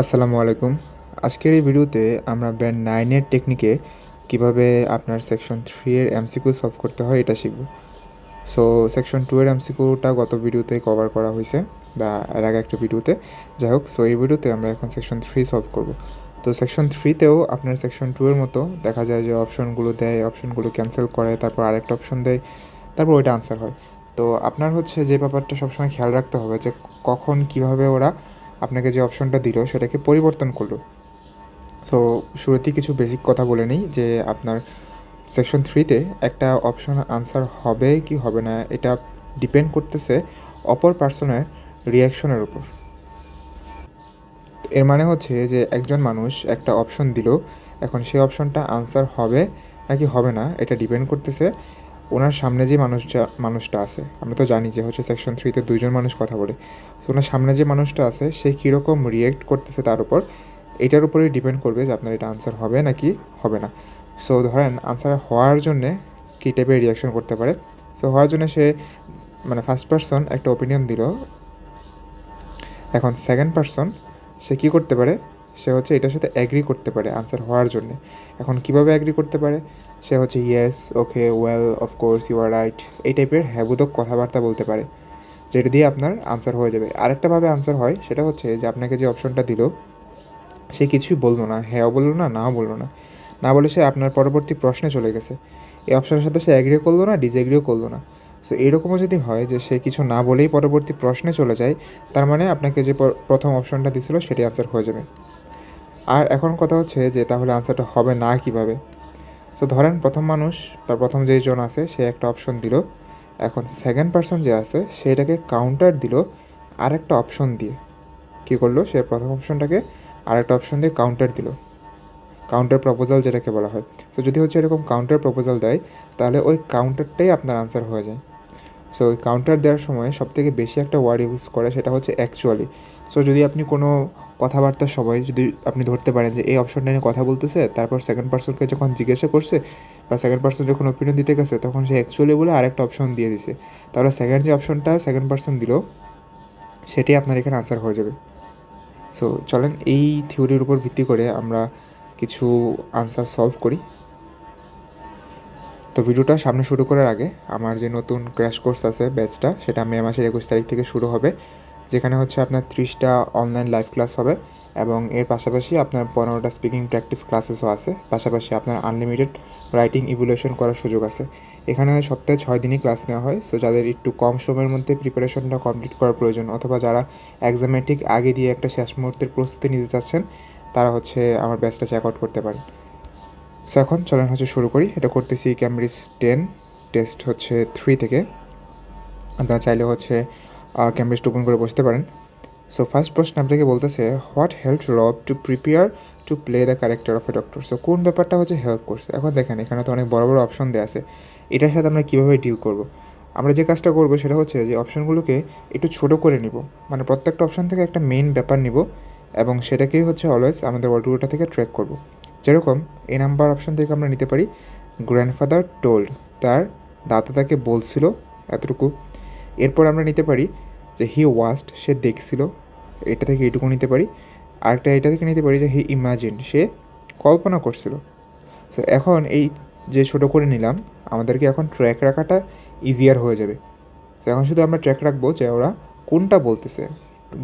আসসালামু আলাইকুম। আজকের এই ভিডিওতে আমরা ব্যান্ড নাইনের টেকনিকে কীভাবে আপনার সেকশন থ্রি এর এমসিকিউ সলভ করতে হয় এটা শিখব। সো, সেকশন টু এর এমসিকিউটা গত ভিডিওতে কভার করা হয়েছে বা এর আগে একটা ভিডিওতে। যাই হোক, সো এই ভিডিওতে আমরা এখন সেকশন থ্রি সলভ করব। তো সেকশন থ্রিতেও আপনার সেকশন টু এর মতো দেখা যায় যে অপশনগুলো দেয়, অপশনগুলো ক্যান্সেল করে, তারপর আরেকটা অপশন দেয়, তারপর ওইটা আনসার হয়। তো আপনার হচ্ছে যে ব্যাপারটা সবসময় খেয়াল রাখতে হবে যে কখন কীভাবে ওরা আপনাকে যে অপশনটা দিল সেটাকে পরিবর্তন করল। তো শুরুতেই কিছু বেসিক কথা বলে নিই যে আপনার সেকশন থ্রিতে একটা অপশন আনসার হবে কি হবে না, এটা ডিপেন্ড করতেছে অপর পার্সনের রিয়াকশনের উপর। এর মানে হচ্ছে যে একজন মানুষ একটা অপশন দিল, এখন সেই অপশনটা আনসার হবে নাকি হবে না, এটা ডিপেন্ড করতেছে ওনার সামনে যে মানুষটা মানুষটা আছে। আমরা তো জানি যে হচ্ছে সেকশন থ্রিতে দুইজন মানুষ কথা বলে। ওনার সামনে যে মানুষটা আছে, সে কীরকম রিয়েক্ট করতেছে তার উপর, এটার উপরেই ডিপেন্ড করবে যে আপনার এটা আনসার হবে নাকি হবে না। সো ধরেন আনসার হওয়ার জন্যে কী টাইপের রিয়াকশন করতে পারে? সো হওয়ার জন্য সে মানে ফার্স্ট পার্সন একটা ওপিনিয়ন দিল। এখন সেকেন্ড পার্সন সে কী করতে পারে? সে হচ্ছে এটার সাথে অ্যাগ্রি করতে পারে আনসার হওয়ার জন্যে। এখন কীভাবে অ্যাগ্রি করতে পারে? সে হচ্ছে yes okay well of course you are right এই টাইপের হ্যাবুদক কথাবার্তা বলতে পারে। যেটা দিয়ে আপনার আনসার হয়ে যাবে। আরেকটাভাবে আনসার হয়, সেটা হচ্ছে যে আপনাকে যে অপশনটা দিল, সে কিছুই বলল না হ্যাঁ বলল না, নাও বলল না। না বলে সে আপনার পরবর্তী প্রশ্নে চলে গেছে। এই অপশনের সাথে সে অ্যাগ্রিও করল না ডিসএগ্রিও করল না। সো এরকমও যদি হয় যে সে কিছু না বলেই পরবর্তী প্রশ্নে চলে যায়, তার মানে আপনাকে যে প্রথম অপশনটা দিছিল সেটি আনসার হয়ে যাবে। আর এখন কথা হচ্ছে যে তাহলে আনসারটা হবে না কীভাবে? তো ধরেন প্রথম মানুষ বা প্রথম যেই জন আছে, সে একটা অপশন দিল। এখন সেকেন্ড পার্সন যে আছে সেটাকে কাউন্টার দিল আরেকটা অপশন দিয়ে। কী করল? সে প্রথম অপশনটাকে আরেকটা অপশন দিয়ে কাউন্টার দিল। কাউন্টার প্রপোজাল যেটাকে বলা হয়। সো যদি হচ্ছে এরকম কাউন্টার প্রপোজাল দেয়, তাহলে ওই কাউন্টারটাই আপনার আনসার হয়ে যায়। সো ওই কাউন্টার দেওয়ার সময় সবথেকে বেশি একটা ওয়ার্ড ইউজ করে সেটা হচ্ছে অ্যাকচুয়ালি সো যদি আপনি কোনো কথাবার্তার সময় যদি আপনি ধরতে পারেন যে, এই অপশনটা নিয়ে কথা বলতেছে, তারপর সেকেন্ড পার্সনকে যখন জিজ্ঞাসা করছে বা সেকেন্ড পার্সন যখন ওপিনিয়ন দিতে গেছে, তখন সে অ্যাকচুয়ালি বলে আরেকটা অপশন দিয়ে দিছে। তাহলে সেকেন্ড যে অপশনটা সেকেন্ড পার্সন দিল, সেটি আপনার এখানে আনসার হয়ে যাবে। সো চলেন এই থিওরির উপর ভিত্তি করে আমরা কিছু আনসার সলভ করি। তো ভিডিওটা সামনে শুরু করার আগে, আমার যে নতুন ক্র্যাশ কোর্স আছে ব্যাচটা সেটা মে মাসের একুশ তারিখ থেকে শুরু হবে, যেখানে হচ্ছে আপনার ত্রিশটা অনলাইন লাইভ ক্লাস হবে এবং এর পাশাপাশি আপনার পনেরোটা স্পিকিং প্র্যাকটিস ক্লাসেসও আছে। পাশাপাশি আপনার আনলিমিটেড রাইটিং ইভুলেশন করার সুযোগ আছে। এখানে সপ্তাহে ছয় দিনই ক্লাস নেওয়া হয় সো যাদের একটু কম সময়ের মধ্যে প্রিপারেশনটা কমপ্লিট করার প্রয়োজন, অথবা যারা এক্সামে ঠিক আগে দিয়ে একটা শেষ মুহূর্তের প্রস্তুতি নিতে চাচ্ছেন, তারা হচ্ছে আমার ব্যাচটা চেক আউট করতে পারেন। সো এখন চলেন হচ্ছে শুরু করি। এটা করতেছি ক্যামব্রিজ টেন টেস্ট হচ্ছে থ্রি থেকে। আপনারা চাইলে হচ্ছে ক্যামব্রিজটা ওপেন করে বসতে পারেন। সো ফার্স্ট প্রশ্ন আপনাকে বলতেছে what help Rob to prepare to play the character of a doctor so কোন ব্যাপারটা হচ্ছে হেল্প করছে? এখন দেখেন, এখানে তো অনেক বড় বড় অপশন দেওয়া আছে। এটার সাথে আমরা কীভাবে ডিল করব? আমরা যে কাজটা করব সেটা হচ্ছে যে অপশনগুলোকে একটু ছোট করে নিব। মানে প্রত্যেকটা অপশন থেকে একটা মেইন ব্যাপার নিব এবং সেটাকেই হচ্ছে অলওয়েজ আমাদের ওয়ার্ডগুলোটা থেকে ট্র্যাক করব। যেরকম, এই নাম্বার অপশন থেকে আমরা নিতে পারি গ্র্যান্ডফাদার টোল্ড তার দাদা তাকে বলছিল এতটুকু। এরপর আমরা নিতে পারি যে হি ওয়াস্ট সে দেখছিল। এটা থেকে এটুকু নিতে পারি। আরেকটা এটা থেকে নিতে পারি যে হি ইমাজিন সে কল্পনা করছিল। তো এখন এই যে ছোটো করে নিলাম আমাদেরকে এখন ট্র্যাক রাখাটা ইজিয়ার হয়ে যাবে। তো এখন শুধু আমরা ট্র্যাক রাখব যে ওরা কোনটা বলতেছে।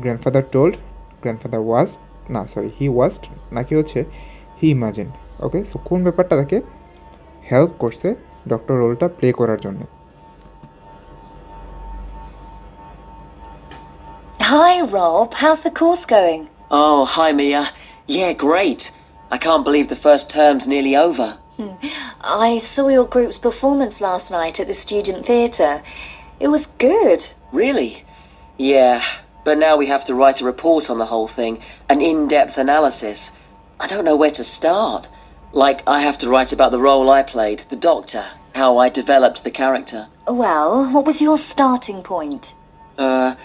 গ্র্যান্ডফাদার টোল্ড গ্র্যান্ডফাদার ওয়াজ না সরি হি ওয়াস্ট নাকি হচ্ছে হি ইমাজিন। ওকে সো কোন ব্যাপারটা তাকে হেল্প করছে ডক্টর রোলটা প্লে করার জন্য? Hi, Rob. How's the course going? Oh, hi, Mia. Yeah, great. I can't believe the first term's nearly over. I saw your group's performance last night at the student theatre. It was good. Really? Yeah, but now we have to write a report on the whole thing, an in depth analysis. I don't know where to start. Like, I have to write about the role I played, the doctor, how I developed the character. Well, what was your starting point? Uh,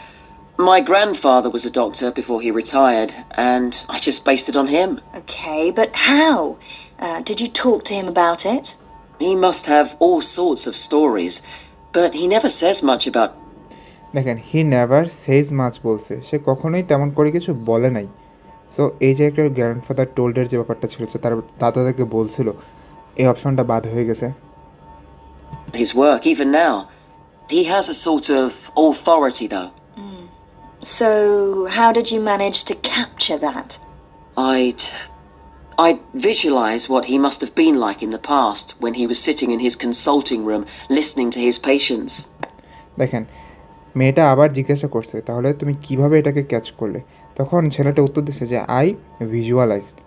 my grandfather was a doctor before he retired, and I just based it on him. Okay, but how? Uh, did you talk to him about it? He must have all sorts of stories, but he never says much about দেখেন he never সেজ মাছ বলছে সে কখনোই তেমন করে কিছু বলে নাই so এই যে একটা গ্র্যান্ডফাদার টোল্ডের যে ব্যাপারটা ছিল যে তার দাদাদেরকে বলছিল এই অপশনটা বাদ হয়ে গেছে His work, even now. He has a sort of authority, though. So, how did you manage to capture that? I'd. I'd visualize what he must have been like in the past when he was sitting in his consulting room listening to his patients. দেখেন মেয়েটা আবার জিজ্ঞাসা করছে তাহলে তুমি কীভাবে এটাকে catch করলে তখন ছেলেটা উত্তর দিচ্ছে যে আই ভিজুয়ালাইজড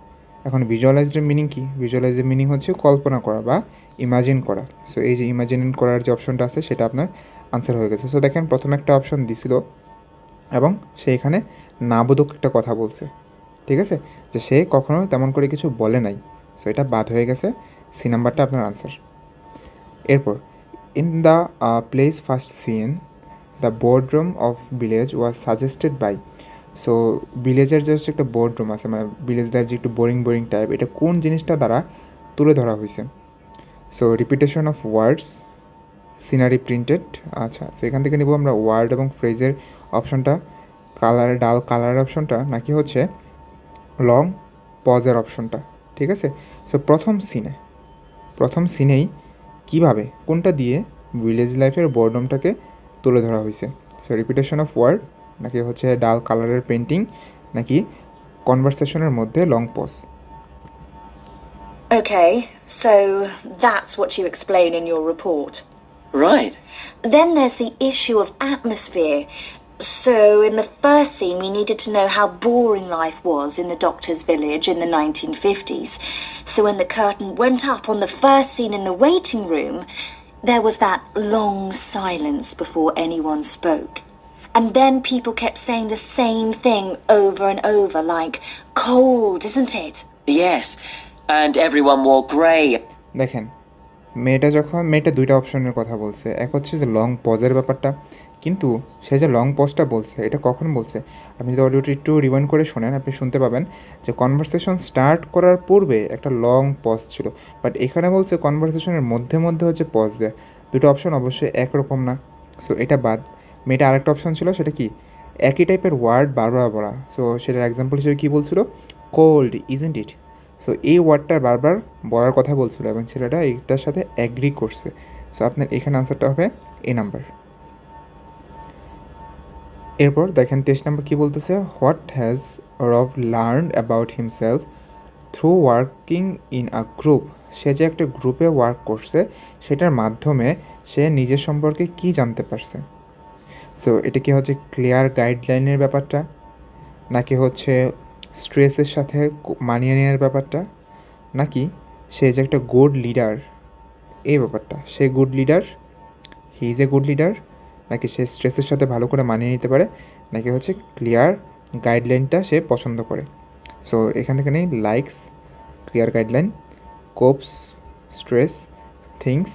এখন ভিজুয়ালাইজডের মিনিং কি ভিজুয়ালাইজের মিনিং হচ্ছে কল্পনা করা বা ইমাজিন করা সো এই যে ইমাজিন করার যে অপশনটা আছে সেটা আপনার আনসার হয়ে গেছে সো দেখেন প্রথমে একটা অপশন দিছিল এবং সে এখানে নাবোধক একটা কথা বলছে। ঠিক আছে? যে সে কখনো তেমন করে কিছু বলে নাই। সো এটা বাদ হয়ে গেছে। সি নাম্বারটা আপনার আনসার এরপর in the place first seen the boardroom of village was suggested by so ভিলেজের যে হচ্ছে একটা বোর্ডরুম আছে মানে ভিলেজ যে একটু বোরিং বোরিং টাইপ এটা কোন জিনিসটা দ্বারা তুলে ধরা হয়েছে? So repetition of words scenery printed আচ্ছা সো এখান থেকে নিব আমরা ওয়ার্ড এবং ফ্রেজের অপশনটা কালার ডাল কালারের অপশনটা নাকি হচ্ছে লং পজের অপশনটা ঠিক আছে সো প্রথম সিনে প্রথম সিনেই কীভাবে কোনটা দিয়ে ভিলেজ লাইফের বোর্ডরুমটাকে তুলে ধরা হয়েছে সো রিপিটেশন অফ ওয়ার্ড নাকি হচ্ছে ডাল কালারের পেন্টিং নাকি কনভারসেশনের মধ্যে long pause Okay, so that's what you explain in your report. Right. Then there's the issue of atmosphere. So, in the first scene, we needed to know how boring life was in the doctor's village in the 1950s. So, when the curtain went up on the first scene in the waiting room, there was that long silence before anyone spoke. And then people kept saying the same thing over and over, like, cold, isn't it? Yes. And everyone wore grey. দেখেন মেয়েটা যখন মেয়েটা দুইটা অপশনের কথা বলছে এক হচ্ছে যে লং পজের ব্যাপারটা কিন্তু সে যে লং পজটা বলছে, এটা কখন বলছে? আপনি যদি অডিওটি একটু রিওয়াইন্ড করে শোনেন, আপনি শুনতে পাবেন যে কনভারসেশন স্টার্ট করার পূর্বে একটা লং পজ ছিল। বাট এখানে বলছে কনভারসেশনের মধ্যে মধ্যে হচ্ছে পজ দেয়। দুটো অপশন অবশ্যই একরকম না। সো এটা বাদ। মেয়েটা আরেকটা অপশন ছিল, সেটা কি? একই টাইপের ওয়ার্ড বারবার বলা। সো সেটার এক্সাম্পল হিসেবে কী বলছিল? কোল্ড ইজেন্ট ইট সো এই ওয়ার্ডটা বারবার বলার কথা বলছিল এবং ছেলেটা এইটার সাথে অ্যাগ্রি করছে। সো আপনার এখানে আনসারটা হবে এ নাম্বার এরপর দেখেন তেইশ নাম্বার কী বলতেছে? What has Rob learn about himself through working in a group সে যে একটা গ্রুপে ওয়ার্ক করছে, সেটার মাধ্যমে সে নিজের সম্পর্কে কি জানতে পারছে? সো এটা কি হচ্ছে ক্লিয়ার গাইডলাইনের ব্যাপারটা? নাকি হচ্ছে স্ট্রেসের সাথে মানিয়ে নেওয়ার ব্যাপারটা? নাকি সে যে একটা গুড লিডার এই ব্যাপারটা। সে good leader he is a good leader নাকি সে স্ট্রেসের সাথে ভালো করে মানিয়ে নিতে পারে নাকি হচ্ছে ক্লিয়ার গাইডলাইনটা সে পছন্দ করে সো এখান থেকে নেই likes clear guideline copes stress things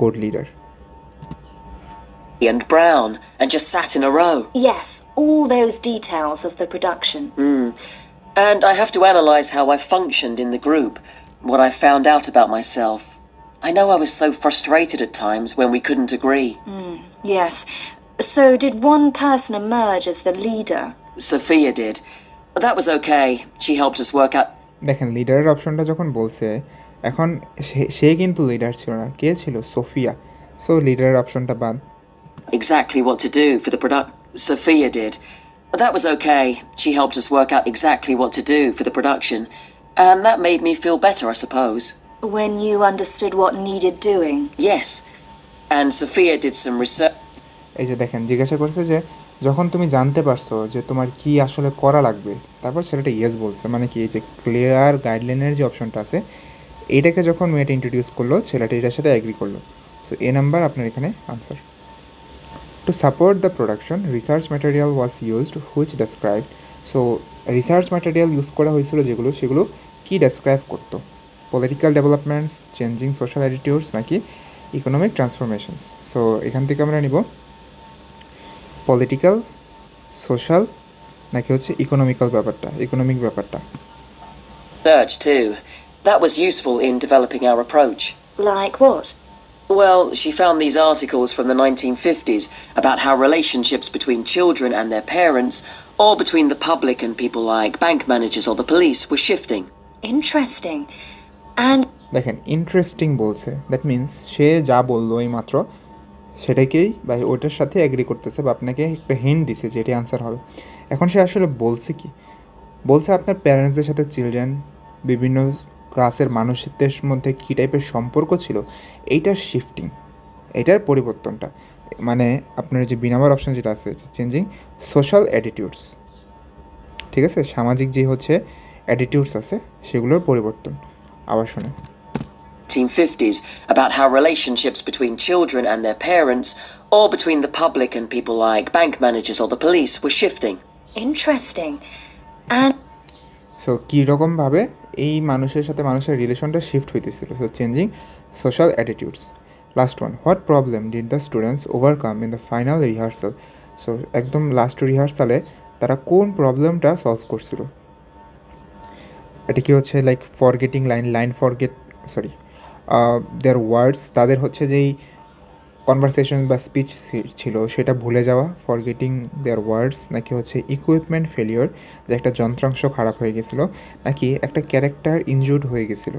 good leader and brown and just sat in a row. Yes, all those details of the production. Mm. And I have to analyse how I functioned in the group, what I found out about myself. I know I was so frustrated at times when we couldn't agree. Yes. So, did one person emerge as the leader? Sophia did. But that was okay. She helped us work out দেখেন লিডারের অপশনটা যখন বলছে এখন সে- সে কিন্তু leader ছিল না কে ছিল Sophia so লিডারের অপশনটা বাদ exactly what to do for the product. Sophia did. But that was okay. She helped us work out exactly what to do for the production. And that made me feel better, I suppose. When you understood what needed doing? Yes. And Sophia did some research. এই যে দেখেন জিজ্ঞাসা করছে যে যখন তুমি জানতে পারছ যে তোমার কি আসলে করা লাগবে তারপর ছেলেটা ইয়েস বলছে মানে কি এই যে ক্লিয়ার গাইডলাইনের যে অপশনটা আছে এইটাকে যখন মেয়েটা ইন্ট্রোডিউস করল ছেলেটা এটার সাথে অ্যাগ্রি করল সো এ নাম্বার আপনার এখানে answer to support the production research material was used which describe so research material use করা হয়েছিল যেগুলো সেগুলো কি ডেসক্রাইব করতো Political developments changing social attitudes নাকি ইকোনমিক ট্রান্সফরমেশনস সো এখান থেকে আমরা নিব পলিটিক্যাল সোশ্যাল নাকি হচ্ছে ইকোনমিক্যাল ব্যাপারটা ইকোনমিক ব্যাপারটা Research too. That was useful in developing our approach. Like what? Well, she found these articles from the 1950s about how relationships between children and their parents, or between the public and people like bank managers or the police, were shifting. Interesting. দেখেন interesting বলছে। That means সে যা বলল এই মাত্র সেটাকেই বা ওইটার সাথে অ্যাগ্রি করতেছে বা আপনাকে একটা হিন্ট দিছে যে এটি আনসার হবে। এখন সে আসলে বলছে কি? বলছে আপনার প্যারেন্টসদের সাথে চিলড্রেন বিভিন্ন ক্লাসের মানুষদের মধ্যে কী টাইপের সম্পর্ক ছিল? এইটার শিফটিং এটার পরিবর্তনটা। মানে আপনার যে বি নাম্বার অপশন যেটা আছে চেঞ্জিং সোশ্যাল অ্যাটিটিউডস ঠিক আছে? সামাজিক যে হচ্ছে অ্যাটিটিউডস আছে, সেগুলোর পরিবর্তন। আবার শুনে 1950s about how relationships between children and their parents, or between the public and people like bank managers or the police, were shifting. interesting. And so কীরকমভাবে এই মানুষের সাথে মানুষের রিলেশনটা শিফট হইতেছিল so changing social attitudes last one what problem did the students overcome in the final rehearsal so একদম last রিহার্সালে তারা কোন প্রবলেমটা সলভ করছিল এটা কি হচ্ছে like forgetting line line forget sorry their words তাদের হচ্ছে যেই কনভারসেশন বা স্পিচ ছিল সেটা ভুলে যাওয়া ফরগেটিং দেয়ার ওয়ার্ডস নাকি হচ্ছে ইকুইপমেন্ট ফেলিওর যে একটা যন্ত্রাংশ খারাপ হয়ে গেছিল নাকি একটা ক্যারেক্টার ইনজুর্ড হয়ে গেছিল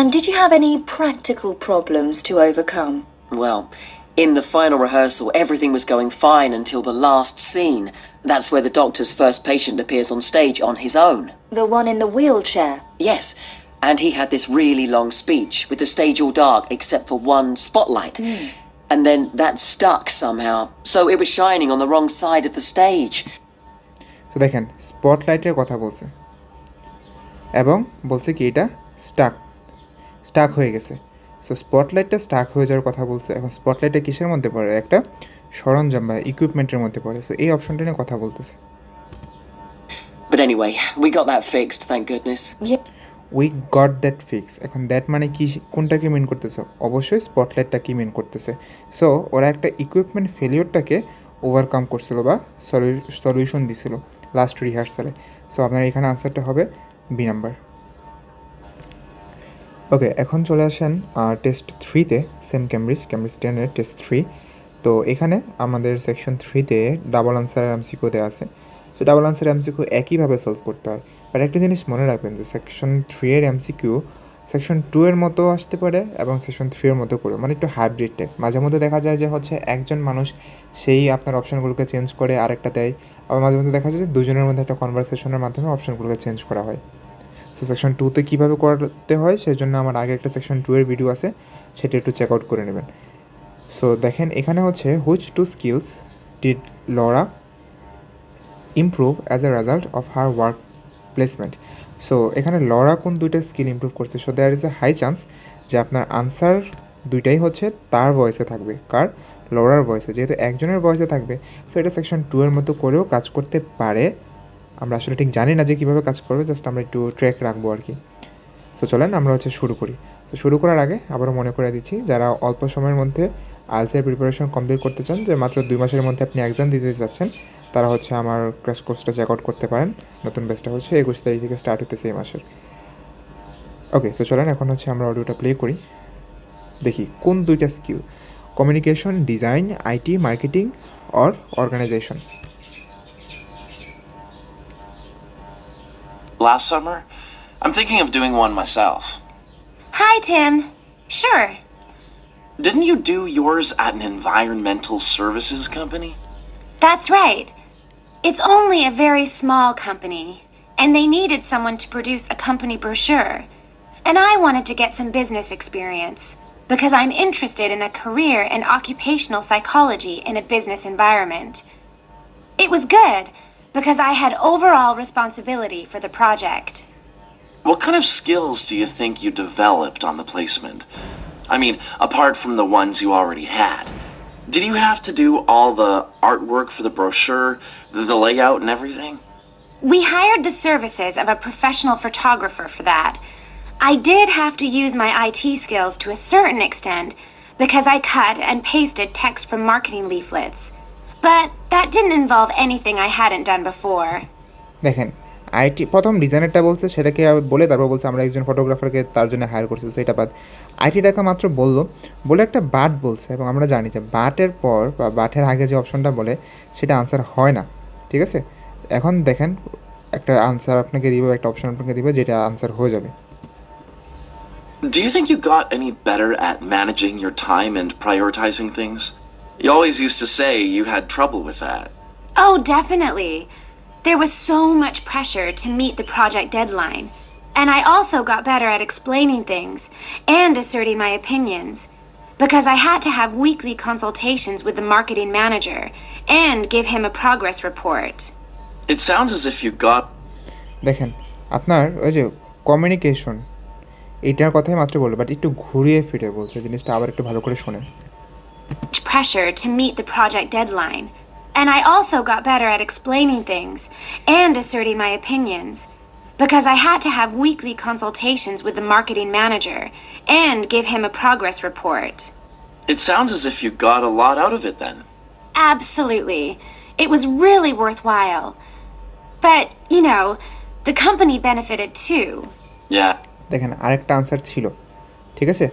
and did you have any practical problems to overcome? Well, in the final rehearsal, everything was going fine until the last scene. That's where the doctor's first patient appears on stage on his own. The one in the wheelchair. Yes, and he had this really long speech with the stage all dark except for one spotlight. And then that stuck somehow, so it was shining on the wrong side of the stage. তো দেখেন স্পটলাইটের কথা বলছে এবং বলছে কি এটা Starc Starc হয়ে গেছে সো স্পটলাইটটা স্টাক হয়ে যাওয়ার কথা বলছে এখন স্পটলাইটটা কিসের মধ্যে পড়ে একটা সরঞ্জাম বা ইকুইপমেন্টের মধ্যে পড়ে। সো এই অপশনটা নিয়ে কথা বলতেছে। But anyway, we got that fixed, thank goodness. Yeah. We got that fix এখন দ্যাট মানে কি কোনটাকে মেন করতেছে? অবশ্যই স্পটলাইটটাকে মেন করতেছে। সো ওরা একটা ইকুইপমেন্ট ফেলিওরটাকে ওভারকাম করছিল বা সলিউশন দিছিল লাস্ট রিহার্সালে সো আপনার এখানে আনসারটা হবে বি নাম্বার ওকে এখন চলে আসেন টেস্ট থ্রিতে সেম ক্যামব্রিজ ক্যামব্রিজ টেনের টেস্ট থ্রি তো এখানে আমাদের সেকশন থ্রিতে ডাবল আনসার এমসিকিউ দেওয়া আছে। সো ডাবল আনসার এমসিকিউ একইভাবে সলভ করতে হয়। বাট একটা জিনিস মনে রাখবেন যে সেকশন থ্রি এর এমসিকিউ সেকশন টু এর মতো আসতে পারে এবং সেকশন থ্রি এর মতো করে মানে একটু হাইব্রিড টাইপ মাঝে মধ্যে দেখা যায় যে হচ্ছে একজন মানুষ সেই আপনার অপশনগুলোকে চেঞ্জ করে, আরেকটা দেয়। আবার মাঝে মধ্যে দেখা যায় যে দুজনের মধ্যে একটা কনভারসেশনের মাধ্যমে অপশনগুলোকে চেঞ্জ করা হয়। সো সেকশন টুতে কীভাবে করতে হয় সেই জন্য আমার আগে একটা সেকশন টু এর ভিডিও আছে, সেটা একটু চেক আউট করে নেবেন। সো দেখেন, এখানে হচ্ছে which two skills did Laura improve as a result of her work placement so এখানে লরা কোন দুইটা স্কিল ইমপ্রুভ করছে? So there is a high chance যে আপনার আনসার দুইটাই হচ্ছে তার ভয়েসে থাকবে। কার? লরার ভয়েসে যেহেতু একজনের ভয়েসে থাকবে সো এটা সেকশন টু এর মতো করেও কাজ করতে পারে। আমরা আসলে ঠিক জানি না যে কীভাবে কাজ করবে জাস্ট আমরা একটু ট্র্যাক রাখব আর কি। সো চলেন আমরা হচ্ছে শুরু করি। তো শুরু করার আগে আবারও মনে করে দিচ্ছি, যারা অল্প সময়ের মধ্যে আইএলসের প্রিপারেশন কমপ্লিট করতে চান যে মাত্র দুই মাসের মধ্যে আপনি এক্সাম দিতে যাচ্ছেন তারা হচ্ছে আমার ক্র্যাশ কোর্সটা চেক আউট করতে পারেন নতুন ব্যাচটা হচ্ছে একুশ তারিখ থেকে স্টার্ট হতেছে এই মাসের ওকে সো চলেন এখন হচ্ছে আমরা অডিওটা প্লে করি দেখি কোন দুইটা skill communication design IT marketing or organisation Last summer? I'm thinking of doing one myself. Hi, Tim. Sure. Didn't you do yours at an environmental services company? That's right. It's only a very small company, and they needed someone to produce a company brochure. And I wanted to get some business experience because I'm interested in a career in occupational psychology in a business environment. It was good because I had overall responsibility for the project. What kind of skills do you think you developed on the placement? I mean, apart from the ones you already had. Did you have to do all the artwork for the brochure, the, the layout, and everything? We hired the services of a professional photographer for that. I did have to use my IT skills to a certain extent because I cut and pasted text from marketing leaflets. But that didn't involve anything I hadn't done before. দেখেন IT প্রথম ডিজাইনারটা বলছে সেটাকে বলে তারপর বলছে আমরা একজন ফটোগ্রাফারকে তার জন্য হায়ার করছি তো এটা বাদ আইটি টাকা মাত্র বলল বলে একটা বাট বলছে এবং আমরা জানি যে বাটের পর বা বাটের আগে যে অপশনটা বলে সেটা আনসার হয় না ঠিক আছে এখন দেখেন একটা আনসার আপনাকে দিবে একটা অপশন আপনাকে দিবে যেটা আনসার হয়ে যাবে Do you think you got any better at managing your time and prioritizing things? You always used to say you had trouble with that. Oh, definitely. There was so much pressure to meet the project deadline. And I also got better at explaining things and asserting my opinions. Because I had to have weekly consultations with the marketing manager and give him a progress report. It sounds as if you got দেখেন আপনার ওই যে communication এইটার কথাই মাত্র বললো but একটু ঘুরিয়ে ফিরে বলছে জিনিসটা আবার একটু ভালো করে শোনেন much pressure to meet the project deadline. And I also got better at explaining things and asserting my opinions. Because I had to have weekly consultations with the marketing manager and give him a progress report. it sounds as if you got a lot out of it then. Absolutely. It was really worthwhile. But, you know, the company benefited too. Yeah. দেখেন আরেকটা answer ছিল ঠিক আছে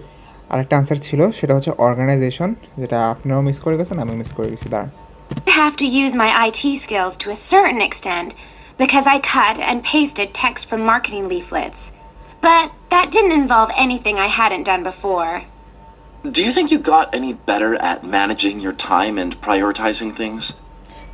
আরেকটা answer ছিল সেটা হচ্ছে organisation যেটা আপনারাও মিস করে গেছেন আমিও মিস করে গেছি দাঁড়ান I have to use my IT skills to a certain extent because I cut and pasted text from marketing leaflets. But that didn't involve anything I hadn't done before. Do you think you got any better at managing your time and prioritizing things?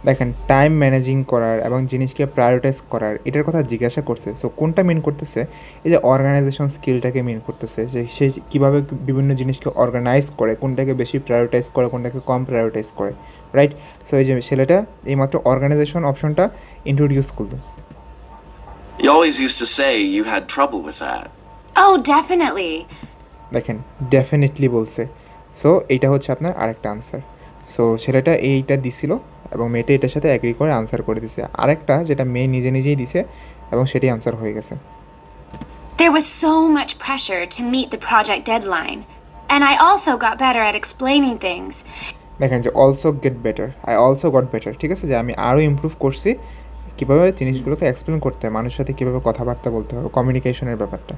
দেখেন time managing করার এবং জিনিসকে prioritise করার এটার কথা জিজ্ঞাসা করছে so কোনটা মিন করতেছে এই যে অর্গানাইজেশন স্কিলটাকে মিন করতেছে যে সে কীভাবে বিভিন্ন জিনিসকে অর্গানাইজ করে কোনটাকে বেশি প্রায়োরিটাইজ করে কোনটাকে কম প্রায়োরিটাইজ করে রাইট সো এই যে ছেলেটা এইমাত্র অর্গানাইজেশন অপশনটা ইন্ট্রোডিউস করল You always used to say you had trouble with that. Oh, definitely. দেখেন ডেফিনেটলি বলছে সো এইটা হচ্ছে আপনার আরেকটা আনসার সো ছেলেটা এইটা দিছিল এবং মেয়েটা এটার সাথে অ্যাগ্রি করে আনসার করে দিছে আরেকটা যেটা মেয়ে নিজে নিজেই দিছে এবং সেটাই আনসার হয়ে গেছে There was so much pressure to meet the project deadline. And I also got better at explaining things দেখেন যে also get better I also got better ঠিক আছে? যে আমি আরও ইমপ্রুভ করছি কীভাবে জিনিসগুলোকে এক্সপ্লেন করতে হয়, মানুষের সাথে কীভাবে কথাবার্তা বলতে হবে কমিউনিকেশনের ব্যাপারটা।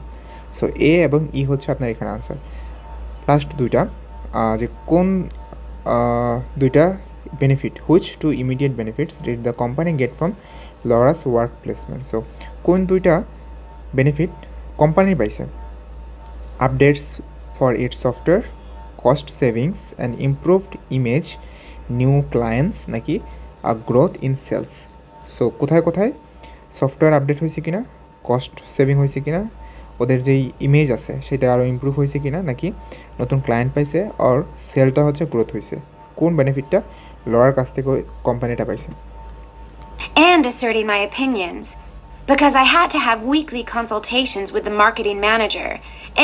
সো এ এবং ই হচ্ছে আপনার এখানে আনসার লাস্ট দুইটা যে কোন দুইটা benefit which two immediate benefits did the company get from Laura's work placement so কোন দুইটা বেনিফিট কোম্পানির পাইছে? Updates for its software cost savings and improved image new clients নাকি গ্রোথ ইন সেলস সো কোথায় কোথায়? সফটওয়্যার আপডেট হয়েছে কিনা? Cost saving হয়েছে কিনা? ওদের যেই ইমেজ আছে, সেটা আরও ইমপ্রুভ হয়েছে কিনা, নাকি, নতুন ক্লায়েন্ট পাইছে আর সেলটা হচ্ছে গ্রোথ হয়েছে? কোন বেনিফিটটা লড়ার কাছ থেকে কোম্পানিটা পাইছে? And asserting my opinions. Because I had to have weekly consultations with the marketing manager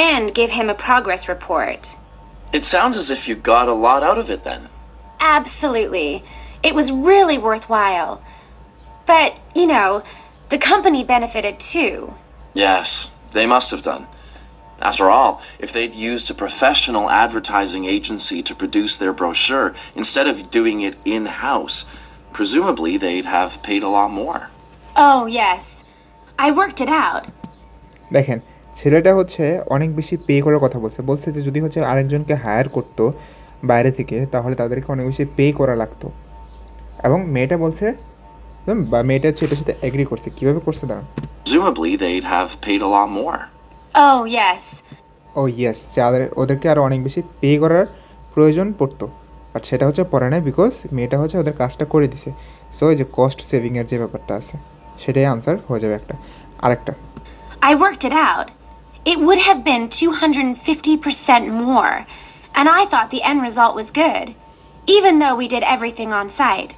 and give him a progress report. It sounds as if you got a lot out of it then. Absolutely. It was really worthwhile. But, you know, the company benefited too. Yes, they must have done. After all, if they'd used a professional advertising agency to produce their brochure instead of doing it in house, presumably they'd have paid a lot more. Oh, yes. I worked it out. দেখেন ছেলেটা হচ্ছে অনেক বেশি pay করার কথা বলছে। বলছে যে যদি হচ্ছে আরেকজনকে হায়ার করতো বাইরে থেকে তাহলে তাদেরকে অনেক বেশি পে করা লাগতো। এবং মেয়েটা বলছে বা মেয়েটা হচ্ছে এটার সাথে এগ্রি করছে। কীভাবে করছে দাঁড়ান? Presumably they'd have paid a lot more. Oh, yes. Oh yes যাদের ওদেরকে আরও অনেক বেশি পে করার প্রয়োজন পড়তো। বাট সেটা হচ্ছে পড়ে না বিকজ মেয়েটা হচ্ছে ওদের কাজটা করে দিছে। সো এই যে কস্ট সেভিংয়ের যে ব্যাপারটা আছে সেটাই আনসার হয়ে যাবে একটা। আরেকটা। I worked it out. It would have been 250% more. And I thought the end result was good, even though we did everything on site.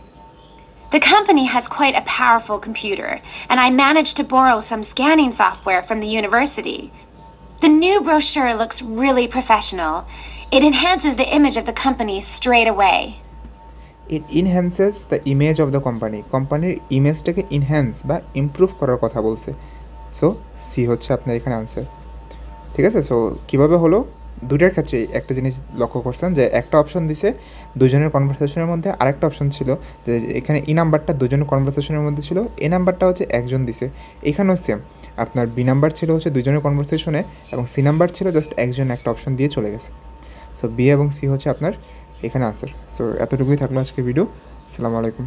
The company has quite a powerful computer, and I managed to borrow some scanning software from the university. The new brochure looks really professional. It enhances the image of the company straight away. It enhances the image of the company কোম্পানির ইমেজটাকে enhance বা improve করার কথা বলছে so C হচ্ছে আপনার এখানে answer ঠিক আছে? সো কীভাবে হলো? দুইটার ক্ষেত্রে একটা জিনিস লক্ষ্য করছেন যে, একটা অপশন দিছে দুজনের কনভারসেশনের মধ্যে, আরেকটা অপশন ছিল যে, এখানে ই নাম্বারটা দুজনের কনভারসেশনের মধ্যে ছিল এ নাম্বারটা হচ্ছে একজন দিছে। এখানেও সেম আপনার বি নাম্বার ছিল হচ্ছে দুজনের কনভারসেশনে এবং সি নাম্বার ছিল জাস্ট একজন একটা অপশন দিয়ে চলে গেছে। সো বি এবং সি হচ্ছে আপনার এখানে আনসার সো এতটুকুই থাকল আজকে ভিডিও আসসালামু আলাইকুম।